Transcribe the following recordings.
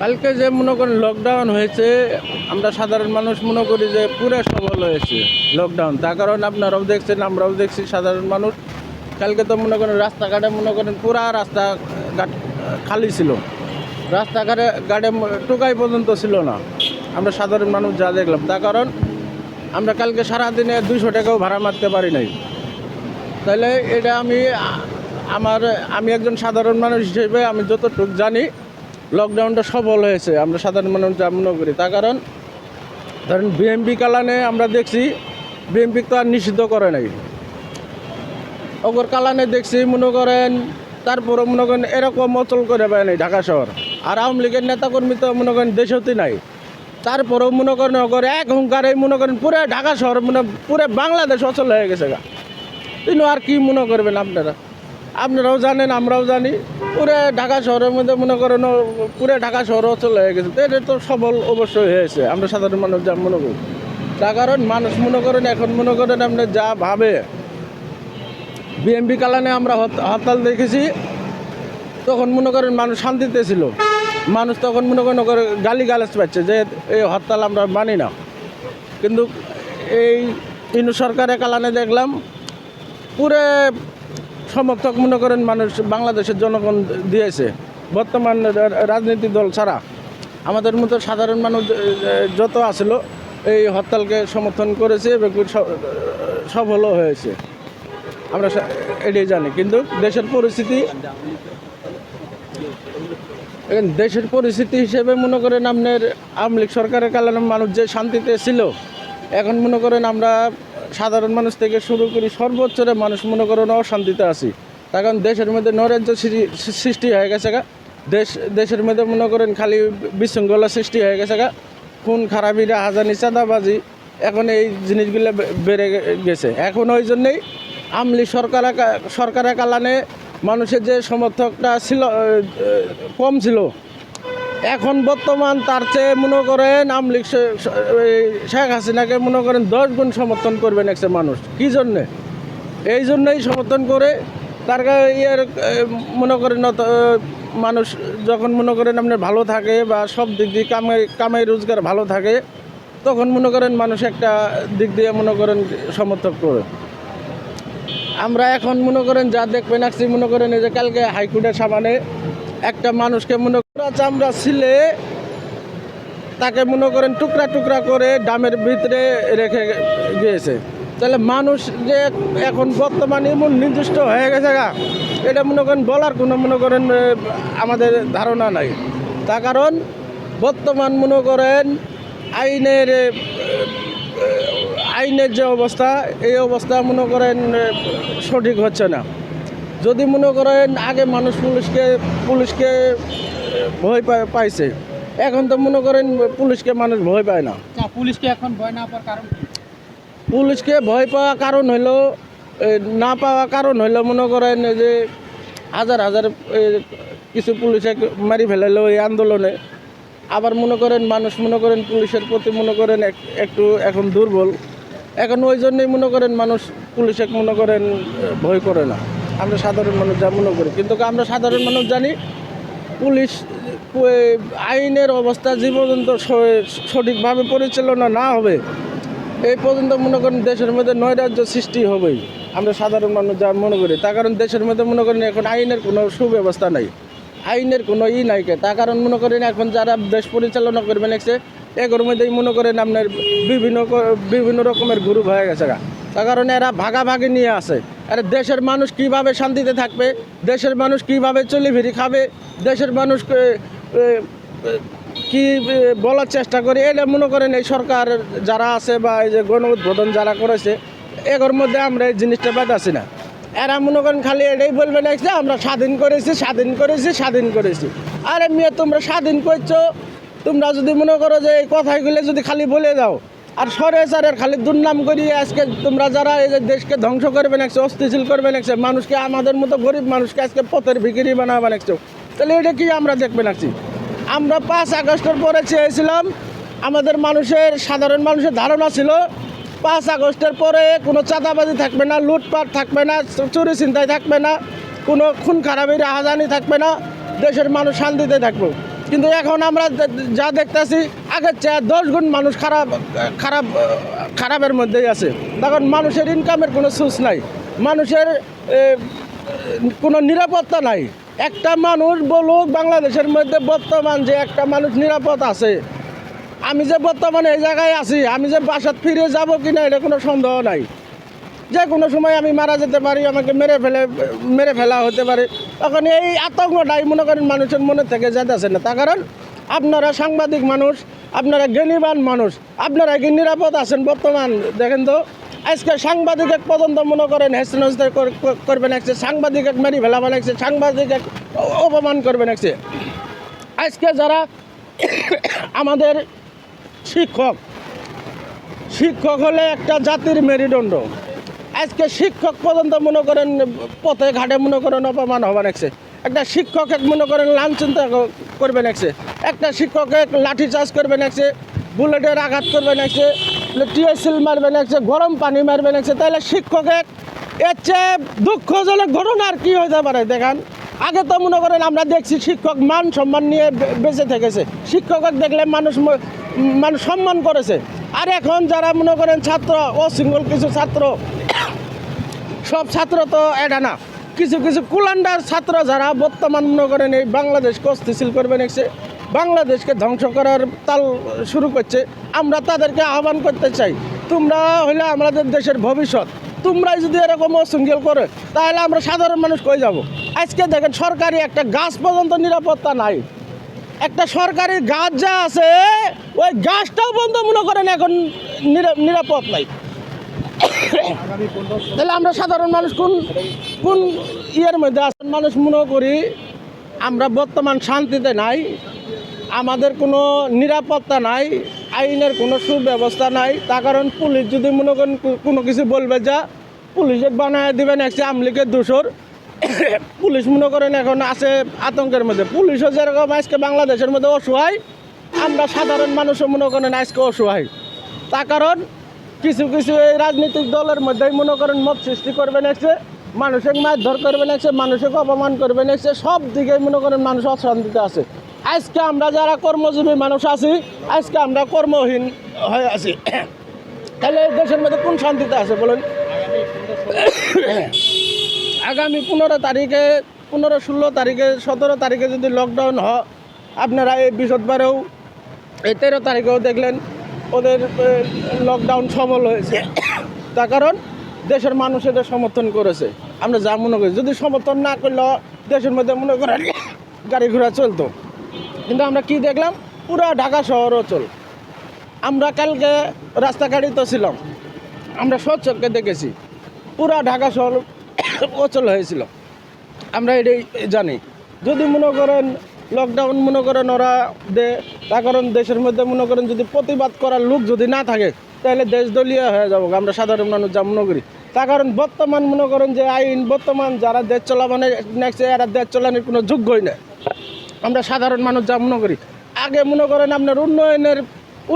কালকে যে মনে করেন লকডাউন হয়েছে, আমরা সাধারণ মানুষ মনে করি যে পুরো সফল হয়েছে লকডাউন তার কারণ আপনারাও দেখছেন, আমরাও দেখছি সাধারণ মানুষ। কালকে তো মনে করেন রাস্তাঘাটে মনে করেন পুরা রাস্তা ঘাট খালি ছিল। রাস্তাঘাটে, ঘাটে টোকাই পর্যন্ত ছিল না। আমরা সাধারণ মানুষ যা দেখলাম। তার কারণ আমরা কালকে সারাদিনে দুইশো টাকাও ভাড়া মারতে পারি নাই। তাহলে এটা আমি, আমার, আমি একজন সাধারণ মানুষ হিসেবে আমি যতটুক জানি লকডাউনটা সফল হয়েছে, আমরা সাধারণ মানুষ যা মনে করি। তার কারণ, ধরেন বিএমপি কালানে আমরা দেখছি বিএমপি তো আর নিষিদ্ধ করে নাই। অগর কালানে দেখছি, মনে করেন তারপরে মনে করেন এরকম অচল করে পায় নাই ঢাকা শহর। আর আওয়ামী লীগের নেতাকর্মী তো মনে করেন দেশতে নাই। তারপরেও মনে করেন অগর এক হুঙ্কারে মনে করেন পুরো ঢাকা শহর মনে পুরো বাংলাদেশ অচল হয়ে গেছে গা। কিন্তু আর কি মনে করবেন আপনারা? আপনারাও জানেন, আমরাও জানি। পুরো ঢাকা শহরের মধ্যে মনে করেন, পুরো ঢাকা শহর অচল হয়ে গেছে। এটা তো সবল অবশ্যই হয়েছে। আমরা সাধারণ মানুষ যা মনে করি। তার কারণ মানুষ মনে করেন, এখন মনে করেন আপনি যা ভাবে। বিএমপি কালানে আমরা হরতাল দেখেছি। তখন মনে করেন মানুষ শান্তিতে ছিল। মানুষ তখন মনে করেন গালি গালাজ পাচ্ছে যে এই হরতাল আমরা মানি না। কিন্তু এই ইনু সরকারের কালানে দেখলাম, পুরো সমর্থক মনে করেন মানুষ বাংলাদেশের জনগণ দিয়েছে। বর্তমান রা- রাজনীতি দল ছাড়া। আমাদের মতো সাধারণ মানুষ যত আসলো, এই হরতালকে সমর্থন করেছে এবং সফলও হয়েছে। আমরা এটাই জানি। কিন্তু দেশের পরিস্থিতি দেশের পরিস্থিতি হিসেবে মনে করেন আপনার আওয়ামী লীগ সরকারের কারণে মানুষ যে শান্তিতে ছিল, এখন মনে করেন আমরা সাধারণ মানুষ থেকে শুরু করি সর্বোচ্চরে মানুষ মনে করেন অশান্তিতে আছি। তার কারণ দেশের মধ্যে নৈরাজ্য সৃষ্টি হয়ে গেছে গা। দেশ, দেশের মধ্যে মনে করেন খালি বিশৃঙ্খলা সৃষ্টি হয়ে গেছে গা। খুন খারাপিরা হাজানি চাঁদাবাজি, এখন এই জিনিসগুলো বেড়ে গেছে। এখন ওই জন্যেই আমলি সরকার সরকারের কালানে মানুষের যে সমর্থকটা ছিল কম ছিল এখন বর্তমান তার চেয়ে মনে করেন আমলিগ শেখ হাসিনাকে মনে করেন দশ গুণ সমর্থন করবেন একটা মানুষ। কি জন্যে? এই জন্যই সমর্থন করে তার ইয়ের মনে করেন মানুষ যখন মনে করেন আপনার ভালো থাকে বা সব দিক দিয়ে কামাই কামাই রোজগার ভালো থাকে, তখন মনে করেন মানুষ একটা দিক দিয়ে মনে করেন সমর্থক করে। আমরা এখন মনে করেন যা দেখবেন আসছি মনে করেন এই যে কালকে হাইকোর্টের সামনে একটা মানুষকে মনে চামড়া ছিলে, তাকে মনে করেন টুকরা টুকরা করে ডামের ভিতরে রেখে গিয়েছে। তাহলে মানুষ যে এখন বর্তমানে এমন নির্দিষ্ট হয়ে গেছে গা, এটা মনে করেন বলার কোনো মনে করেন আমাদের ধারণা নাই। তার কারণ বর্তমান মনে করেন আইনের আইনের যে অবস্থা, এই অবস্থা মনে করেন সঠিক হচ্ছে না। যদি মনে করেন আগে মানুষ পুলিশকে পুলিশকে ভয় পায়- পাইছে। এখন তো মনে করেন পুলিশকে মানুষ ভয় পায় না। পুলিশকে এখন ভয় না পাওয়ার কারণ পুলিশকে ভয় পাওয়া কারণ হইল এ, না পাওয়া কারণ হইল মনে করেন যে হাজার হাজার কিছু পুলিশে মারি ফেলাইলো এই আন্দোলনে। আবার মনে করেন মানুষ মনে করেন পুলিশের প্রতি মনে করেন এক- একটু এখন দুর্বল। এখন ওই জন্যই মনে করেন মানুষ পুলিশে মনে করেন ভয় করে না। আমরা সাধারণ মানুষ যা মনে করি। কিন্তু আমরা সাধারণ মানুষ জানি পুলিশ আইনের অবস্থা যে পর্যন্ত সঠিকভাবে পরিচালনা না হবে, এই পর্যন্ত মনে করেন দেশের মধ্যে নৈরাজ্য সৃষ্টি হবেই। আমরা সাধারণ মানুষ যা মনে করি, তার কারণ দেশের মধ্যে মনে করেন এখন আইনের কোনো সুব্যবস্থা নাই। আইনের কোনো ই নাই তার কারণ মনে করেন এখন যারা দেশ পরিচালনা করবেন একসে এগুলোর মধ্যেই মনে করেন আপনার বিভিন্ন বিভিন্ন রকমের গ্রুপ হয়ে গেছে তার কারণে এরা ভাগাভাগি নিয়ে আসে আরে দেশের মানুষ কীভাবে শান্তিতে থাকবে? দেশের মানুষ কীভাবে চলে ফিরি খাবে? দেশের মানুষ কি বলার চেষ্টা করি? এটা মনে করেন এই সরকার যারা আছে বা এই যে গণ উদ্বোধন যারা করেছে এগুলোর মধ্যে আমরা এই জিনিসটা পাইতেছি না। এরা মনে করেন খালি এটাই বলবে না যে আমরা স্বাধীন করেছি স্বাধীন করেছি স্বাধীন করেছি। আরে মেয়ে, তোমরা স্বাধীন করছ? তোমরা যদি মনে করো যে এই কথাগুলো যদি খালি বলে দাও আর সরে সারের খালি দুর্নাম করিয়ে আজকে তোমরা যারা এই যে দেশকে ধ্বংস করবে নাকছো অস্থিশীল করবে নাকছো মানুষকে আমাদের মতো গরিব মানুষকে আজকে পথের ভিকিরি বানাবে নাকছো তাহলে এটা কি আমরা দেখবে নাকছি আমরা পাঁচ আগস্টের পরে চেয়েছিলাম, আমাদের মানুষের, সাধারণ মানুষের ধারণা ছিল, পাঁচ আগস্টের পরে কোনো চাঁদাবাজি থাকবে না, লুটপাট থাকবে না, চুরি চিন্তায় থাকবে না, কোনো খুন খারাপের আহাজানি থাকবে না, দেশের মানুষ শান্তিতে থাকবে। কিন্তু এখন আমরা যা- যা দেখতেছি আগের চেয়ে দশ গুণ মানুষ খারাপ খারাপ, খারাপের মধ্যেই আছে। তখন মানুষের ইনকামের কোনো সোর্স নাই। মানুষের কোনো নিরাপত্তা নাই। একটা মানুষ বলুক বাংলাদেশের মধ্যে বর্তমান যে একটা মানুষ নিরাপদ আছে। আমি যে বর্তমানে এই জায়গায় আছি, আমি যে বাসাত ফিরে যাব কি না এটা কোনো সন্দেহ নাই। যে কোনো সময় আমি মারা যেতে পারি, আমাকে মেরে ফেলে, মেরে ফেলা হতে পারে। তখন এই আতঙ্কটাই মনে করেন মানুষের মনে থেকে যেতেছে না। তার কারণ আপনারা সাংবাদিক মানুষ আপনারা জ্ঞানীবান মানুষ। আপনারা কি নিরাপদ আছেন বর্তমান? দেখেন তো, আজকে সাংবাদিক এক পর্যন্ত মনে করেন হেসন করবেন একছে সাংবাদিক এক মেরি ফেলা বানাইছে সাংবাদিক এক অপমান করবেন একছে আজকে যারা আমাদের শিক্ষক শিক্ষক হলে একটা জাতির মেরুদণ্ড। আজকে শিক্ষক পর্যন্ত মনে করেন, পথে ঘাটে মনে করেন অপমান হবার একছে একটা শিক্ষক এক মনে করেন লাঞ্ছিত করবে একছে একটা শিক্ষক এক লাঠি চার্জ করবে একছে বুলেটের আঘাত করবে একছে টিএসএল মারবে একছে গরম পানি মারবে একছে তাহলে শিক্ষক এক, এর চেয়ে দুঃখজনক ঘটনা আর কি হতে পারে, দেখান। আগে তো মনে করেন আমরা দেখছি শিক্ষক মান সম্মান নিয়ে বেঁচে থেকেছে। শিক্ষক দেখলে মানুষ মানুষ সম্মান করেছে। আর এখন যারা মনে করেন ছাত্র ও অশৃঙ্খল কিছু ছাত্র, সব ছাত্র তো এটা না। কিছু কিছু কুলান্ডার ছাত্র যারা বর্তমান মনে করেন এই বাংলাদেশকে অস্থিতিশীল করবে নিচ্ছে বাংলাদেশকে ধ্বংস করার তাল শুরু করছে, আমরা তাদেরকে আহ্বান করতে চাই, তোমরা হইলে আমাদের দেশের ভবিষ্যৎ, তোমরাই যদি এরকম অশৃঙ্খল করে, তাহলে আমরা সাধারণ মানুষ কই যাব? আজকে দেখেন সরকারি একটা গাছ পর্যন্ত নিরাপত্তা নাই, একটা সরকারি গাছ যা আছে, ওই গাছটাও বন্ধ মনে করেন এখন নিরা- নিরাপদ নাই। তাহলে আমরা সাধারণ মানুষ কোন কোন ইয়ের মধ্যে আছেন? মানুষ মনে করি আমরা বর্তমান শান্তিতে নাই, আমাদের কোনো নিরাপত্তা নাই, আইনের কোনো সুব্যবস্থা নাই। তার কারণ পুলিশ যদি মনে করেন কোনো কিছু বলবে, যা পুলিশে বানায় দিবেন একটি আমলিকের দোষর। পুলিশ মনে করেন এখন আছে আতঙ্কের মধ্যে। পুলিশও যেরকম আজকে বাংলাদেশের মধ্যে অসহায়, আমরা সাধারণ মানুষও মনে করেন আজকে অসহায়। তার কারণ কিছু কিছু এই রাজনৈতিক দলের মধ্যেই মনে করেন মত সৃষ্টি করবেন এসে মানুষের মারধর করবেন এসে মানুষকে অপমান করবেন এসে সব দিকে মনে করেন মানুষ অশান্তিতে আছে। আজকে আমরা যারা কর্মজীবী মানুষ আছি, আজকে আমরা কর্মহীন হয়ে আছি। তাহলে দেশের মধ্যে কোন শান্তিতে আছে বলুন? আগামী পনেরো তারিখে, পনেরো ষোলো তারিখে, সতেরো তারিখে যদি লকডাউন হয়, আপনারা এই বৃহস্পতিবারেও, এই তেরো তারিখেও দেখলেন ওদের লকডাউন সফল হয়েছে। তার কারণ দেশের মানুষ এটা সমর্থন করেছে। আমরা যা মনে করি, যদি সমর্থন না করলে, দেশের মধ্যে মনে করেন গাড়ি ঘোড়া চলতো। কিন্তু আমরা কি দেখলাম? পুরা ঢাকা শহর অচল আমরা কালকে রাস্তাঘাটে তো ছিলাম। আমরা সচক্ষে দেখেছি। পুরা ঢাকা শহর অচল হয়েছিল। আমরা এটাই জানি। যদি মনে করেন লকডাউন মনে করেন ওরা দে তার কারণ দেশের মধ্যে মনে করেন যদি প্রতিবাদ করার লোক যদি না থাকে, তাহলে দেশ দলীয় হয়ে যাব, আমরা সাধারণ মানুষ যা মনে করি। তার কারণ বর্তমান মনে করেন যে আইন, বর্তমান যারা দেশ চলাবানে নেক্সট এরা দেশ চালানোর কোনো যোগ্যই নেই। আমরা সাধারণ মানুষ যা মনে করি। আগে মনে করেন আপনার উন্নয়নের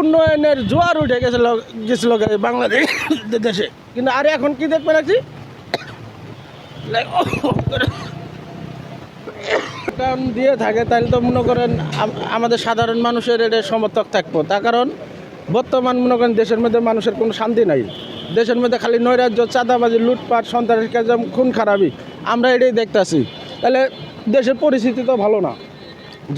উন্নয়নের জোয়ার উঠে গেছিল গেছিল বাংলাদেশ দেশে। কিন্তু আর এখন কি দেখবে নাকি কারণ দিয়ে থাকে, তাহলে তো মনে করেন আমাদের সাধারণ মানুষের এটা সমর্থক থাকব। তার কারণ, বর্তমান মনে করেন দেশের মধ্যে মানুষের কোনো শান্তি নাই। দেশের মধ্যে খালি নৈরাজ্য, চাঁদাবাজি, লুটপাট সন্ত্রাস কাজ খুন খারাপি আমরা এটাই দেখতেছি। তাহলে দেশের পরিস্থিতি তো ভালো না।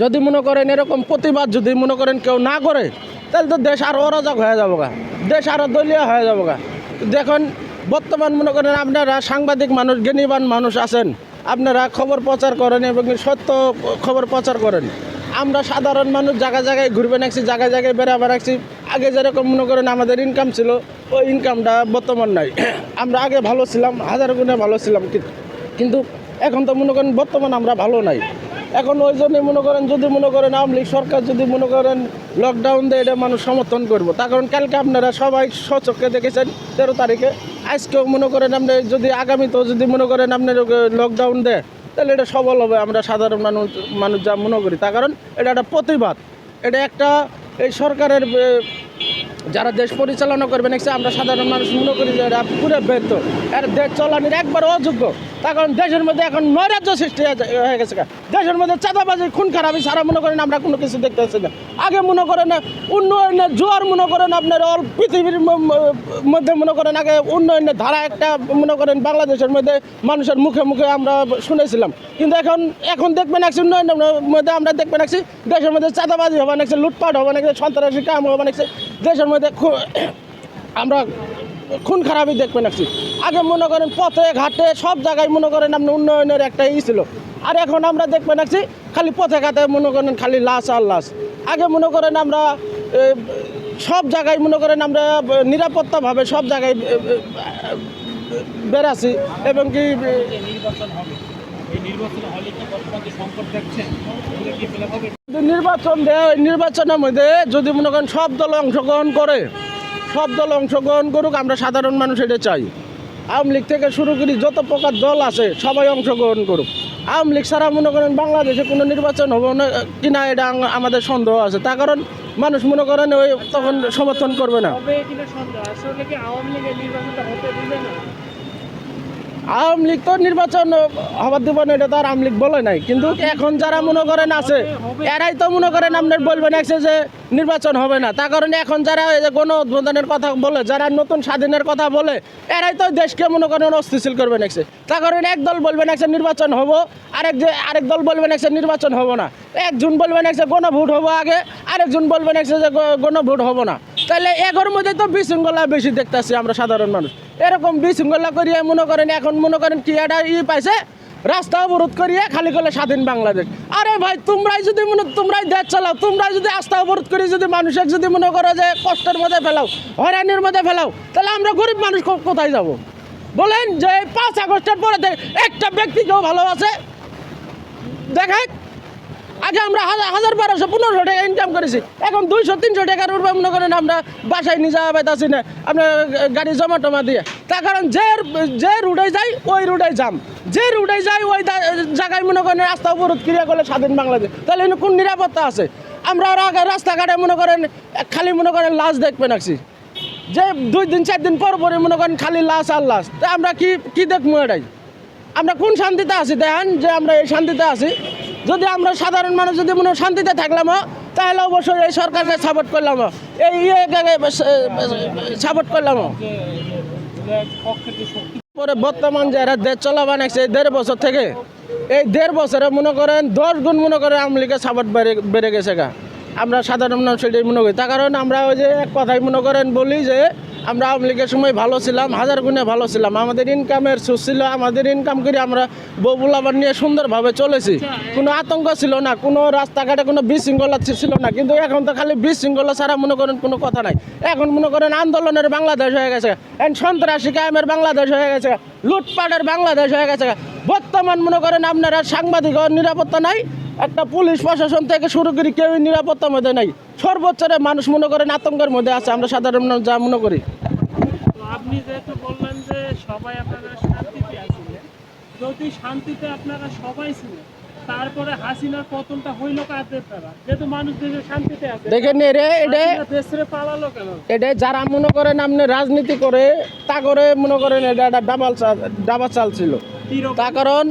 যদি মনে করেন এরকম প্রতিবাদ যদি মনে করেন কেউ না করে, তাহলে তো দেশ আরও অরাজক হয়ে যাব গা। দেশ আরও দলীয় হয়ে যাব গা। দেখুন, বর্তমান মনে করেন আপনারা সাংবাদিক মানুষ, জ্ঞানীবান মানুষ আছেন। আপনারা খবর প্রচার করেন এবং সত্য খবর প্রচার করেন। আমরা সাধারণ মানুষ জায়গায় জায়গায় ঘুরবে নাকছি জায়গায় জায়গায় বেড়াবে রাখছি আগে যেরকম মনে করেন আমাদের ইনকাম ছিল, ওই ইনকামটা বর্তমান নাই। আমরা আগে ভালো ছিলাম, হাজার গুণে ভালো ছিলাম কিন্তু এখন তো মনে করেন বর্তমান আমরা ভালো নাই। এখন ওই জন্য মনে করেন, যদি মনে করেন আওয়ামী লীগ সরকার যদি মনে করেন লকডাউন দেয়, এটা মানুষ সমর্থন করব। তার কারণ কালকে আপনারা সবাই সচক্ষে দেখেছেন, তেরো তারিখে। আজকেও মনে করেন আপনি যদি আগামীতেও যদি মনে করেন আপনার লকডাউন দেয়, তাহলে এটা সবল হবে, আমরা সাধারণ মানুষ মানুষ যা মনে করি। তার কারণ এটা একটা প্রতিবাদ। এটা একটা এই সরকারের যারা দেশ পরিচালনা করবেন আমরা সাধারণ মানুষ মনে করি যে এরা পুরো ব্যর্থ। এর দেশ চালানোর একবার অযোগ্য। কারণ দেশের মধ্যে এখন নৈরাজ্য সৃষ্টি হয়ে গেছে দেশের মধ্যে চাঁদাবাজি খুন খারাপি সারা মনে করেন আমরা কোনো কিছু দেখতেছি না। আগে মনে করেন উন্নয়নের জোয়ার মনে করেন আপনার অল পৃথিবীর মধ্যে মনে করেন, আগে উন্নয়নের ধারা একটা মনে করেন বাংলাদেশের মধ্যে মানুষের মুখে মুখে আমরা শুনেছিলাম। কিন্তু এখন এখন দেখবেন একশো উন্নয়নের মধ্যে আমরা দেখবেন একছি দেশের মধ্যে চাঁদাবাজি হবে নাকছে লুটপাট হবে নাকছে সন্ত্রাসী কাম হবে নাকছে দেশের মধ্যে আমরা খুন খারাপই দেখবেন একছি আগে মনে করেন পথে, ঘাটে, সব জায়গায় মনে করেন আপনি উন্নয়নের একটা ই ছিল। আর এখন আমরা দেখবেন একছি খালি পথে, ঘাটে মনে করেন খালি লাশ আর লাশ। আগে মনে করেন আমরা সব জায়গায় মনে করেন আমরা নিরাপত্তাভাবে সব জায়গায় বেড়াছি এবং কি নির্বাচন দেয় নির্বাচনের মধ্যে যদি মনে করেন সব দল অংশগ্রহণ করে সব দল অংশগ্রহণ করুক, আমরা সাধারণ মানুষ এটা চাই। আওয়ামী লীগ থেকে শুরু করি, যত প্রকার দল আছে, সবাই অংশগ্রহণ করুক। আওয়ামী লীগ ছাড়া মনে করেন বাংলাদেশে কোনো নির্বাচন হবে না কি না এটা আমাদের সন্দেহ আছে। তার কারণ মানুষ মনে করেন ওই তখন সমর্থন করবে না হবে কিনা সন্দেহ আসলে কি আওয়ামী লীগ তো নির্বাচন হবার দিব না, এটা তো আর আওয়ামী লীগ বলে নাই। কিন্তু এখন যারা মনে করেন আছে, এরাই তো মনে করেন আপনার বলবেন একসে যে নির্বাচন হবে না। তার কারণে এখন যারা এই যে গণ উদ্বোধনের কথা বলে, যারা নতুন স্বাধীনের কথা বলে, এরাই তো দেশকে মনে করেন অস্থিতিশীল করবেন একসে তার কারণে এক দল বলবেন একসে নির্বাচন হব, আরেক যে আরেক দল বলবেন একসে নির্বাচন হব না। একজন বলবেন একসে গণভোট হব আগে, আরেকজন বলবেন একসে যে গণভোট হব না। তাহলে এগোর মধ্যে তো বিশৃঙ্খলা বেশি দেখতেছি আমরা সাধারণ মানুষ। এরকম বিশৃঙ্খলা করিয়ে মনে করেন, এখন মনে করেন কি একটা ই পাইছে, রাস্তা অবরোধ করিয়ে খালি করলে স্বাধীন বাংলাদেশ। আরে ভাই, তোমরাই যদি মনে, তোমরাই দেশ চালাও, তোমরাই যদি আস্থা অবরোধ করে যদি মানুষের যদি মনে করো যে কষ্টের মধ্যে ফেলাও, হয়রানির মধ্যে ফেলাও, তাহলে আমরা গরিব মানুষ কোথায় যাব? বলেন যে পাঁচ আগস্টের পরে একটা ব্যক্তি কেউ ভালো আছে দেখায় আগে আমরা হাজার হাজার বারোশো, পনেরোশো টাকা ইনকাম করেছি। এখন দুইশো, তিনশো টাকার উপর মনে করেন আমরা বাসায় নিয়ে যাওয়া পাইতেছি না। আমরা গাড়ি জমা টমা দিয়ে। তার কারণ যে যে রুটে যাই, ওই রুটে যাম। যে রুটে যাই, ওই জায়গায় মনে করেন রাস্তা অবরোধ ক্রিয়া করলে স্বাধীন বাংলাদেশ। তাহলে কোন নিরাপত্তা আছে? আমরা রাস্তাঘাটে মনে করেন খালি মনে করেন লাশ দেখবেন আছি। যে দুই দিন, চার দিন পর পরে মনে করেন খালি লাশ আর লাশ। তা আমরা কি কি দেখব এটাই? আমরা কোন শান্তিতে আছি? দেখেন যে আমরা এই শান্তিতে আছি। যদি আমরা সাধারণ মানুষ যদি মনে শান্তিতে থাকলাম তাহলে অবশ্যই এই সরকারকে সাপোর্ট করলাম এই ইয়েকে সাপোর্ট করলাম যে এগুলোর পক্ষে যে শক্তি পরে বর্তমান যে এরা দেশ চলা বানাইছে এই দেড় বছর থেকে, এই দেড় বছরে মনে করেন দশ গুণ মনে করেন আওয়ামী লীগের সাপোর্ট বেড়ে বেড়ে গেছে গা। আমরা সাধারণ মানুষ সেটাই মনে করি। তার কারণ আমরা ওই যে এক কথাই মনে করেন বলি যে আমরা আওয়ামী লীগের সময় ভালো ছিলাম, হাজার গুণে ভালো ছিলাম। আমাদের ইনকামের সোর্স ছিল, আমাদের ইনকাম করে আমরা বউবুলাবার নিয়ে সুন্দরভাবে চলেছি। কোনো আতঙ্ক ছিল না, কোনো রাস্তাঘাটে কোনো বিশৃঙ্খলা ছিল না। কিন্তু এখন তো খালি বিশৃঙ্খলা ছাড়া মনে করেন কোনো কথা নাই। এখন মনে করেন আন্দোলনের বাংলাদেশ হয়ে গেছে। এখন সন্ত্রাসী কায়েমের বাংলাদেশ হয়ে গেছে। লুটপাটের বাংলাদেশ হয়ে গেছে। বর্তমান মনে করেন আপনারা সাংবাদিক নিরাপত্তা নাই। একটা পুলিশ প্রশাসন থেকে শুরু করি কেউই নিরাপত্তার মধ্যে নাই। সর্বোচ্চ মানুষ মনে করেন আতঙ্কের মধ্যে আছে আমরা সাধারণ মানুষ যা মনে করি। আপনি যেহেতু বললেন যে সবাই আপনারা শান্তিতে আছিলেন যদি শান্তিতে আপনারা সবাই ছিলেন তারপরে হাসিনার পতনটা হইল কাদের দ্বারা? যেহেতু মানুষ দেশে শান্তিতে আছে দেখেন রে এটা পালালো কেন? এটা যারা মনে করেন আপনি রাজনীতি করে তা করে মনে করেন এটা একটা ডাবাল ডাবা চাল ছিল। তার কারণ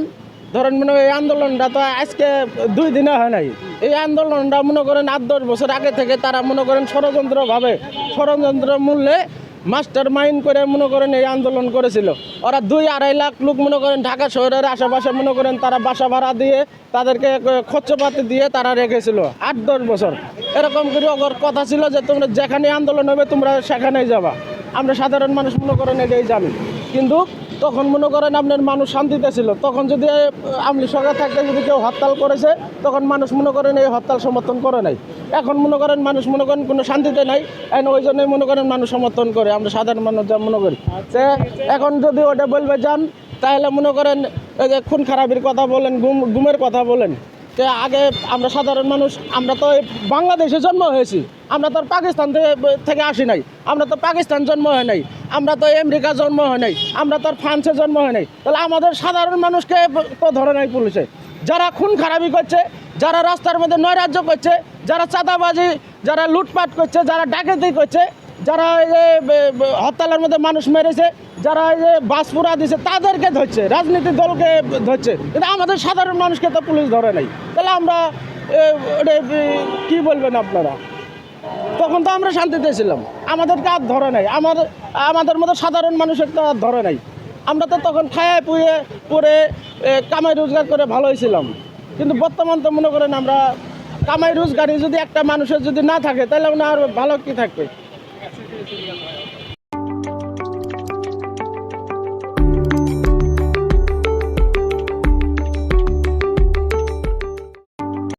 ধরেন মনে এই আন্দোলনটা তো আজকে দুই দিনে হয় নাই। এই আন্দোলনটা মনে করেন আট, দশ বছর আগে থেকে তারা মনে করেন ষড়যন্ত্রভাবে, ষড়যন্ত্র মূল্যে মাস্টার মাইন্ড করে মনে করেন এই আন্দোলন করেছিল। ওরা দুই আড়াই লাখ লোক মনে করেন ঢাকা শহরের আশেপাশে মনে করেন তারা বাসা ভাড়া দিয়ে তাদেরকে খরচপাতি দিয়ে তারা রেখেছিল, আট, দশ বছর। এরকম করে ওর কথা ছিল যে তোমরা যেখানে আন্দোলন হবে তোমরা সেখানেই যাবা। আমরা সাধারণ মানুষ মনে করেন এটাই জানি। কিন্তু তখন মনে করেন আপনার মানুষ শান্তিতে ছিল। তখন যদি আমলি সরকার থাকতে যদি কেউ হরতাল করেছে, তখন মানুষ মনে করেন এই হরতাল সমর্থন করে নাই। এখন মনে করেন মানুষ মনে করেন কোনো শান্তিতে নাই এখন ওই জন্যই মনে করেন মানুষ সমর্থন করে, আমরা সাধারণ মানুষ যা মনে করি। যে এখন যদি ওটা বলবে যান, তাহলে মনে করেন খুন খারাপির কথা বলেন, গুম, গুমের কথা বলেন আগে আমরা সাধারণ মানুষ, আমরা তো বাংলাদেশে জন্ম হয়েছি। আমরা তো পাকিস্তান থেকে আসি নাই। আমরা তো পাকিস্তান জন্ম হয় নাই। আমরা তো আমেরিকা জন্ম হয় নাই। আমরা তো ফ্রান্সে জন্ম হয় নাই। তাহলে আমাদের সাধারণ মানুষকে তো ধরে নাই পুলিশে। যারা খুন খারাপি করছে, যারা রাস্তার মধ্যে নৈরাজ্য করছে, যারা চাঁদাবাজি, যারা লুটপাট করছে, যারা ডাকাতি করছে যারা এই যে হরতালের মধ্যে মানুষ মেরেছে, যারা এই যে বাসপুরা দিছে, তাদেরকে ধরছে, রাজনীতির দলকে ধরছে। কিন্তু আমাদের সাধারণ মানুষকে তো পুলিশ ধরে নাই। তাহলে আমরা কি বলবেন আপনারা? তখন তো আমরা শান্তিতে ছিলাম। আমাদেরকে আর ধরে নাই। আমাদের আমাদের মতো সাধারণ মানুষের তো আর ধরে নাই। আমরা তো তখন খায় পুয়ে পরে কামাই রোজগার করে ভালোই ছিলাম। কিন্তু বর্তমান তো মনে করেন আমরা কামাই রোজগারই যদি একটা মানুষের যদি না থাকে, তাহলে না আর ভালো কি থাকবে? 这个要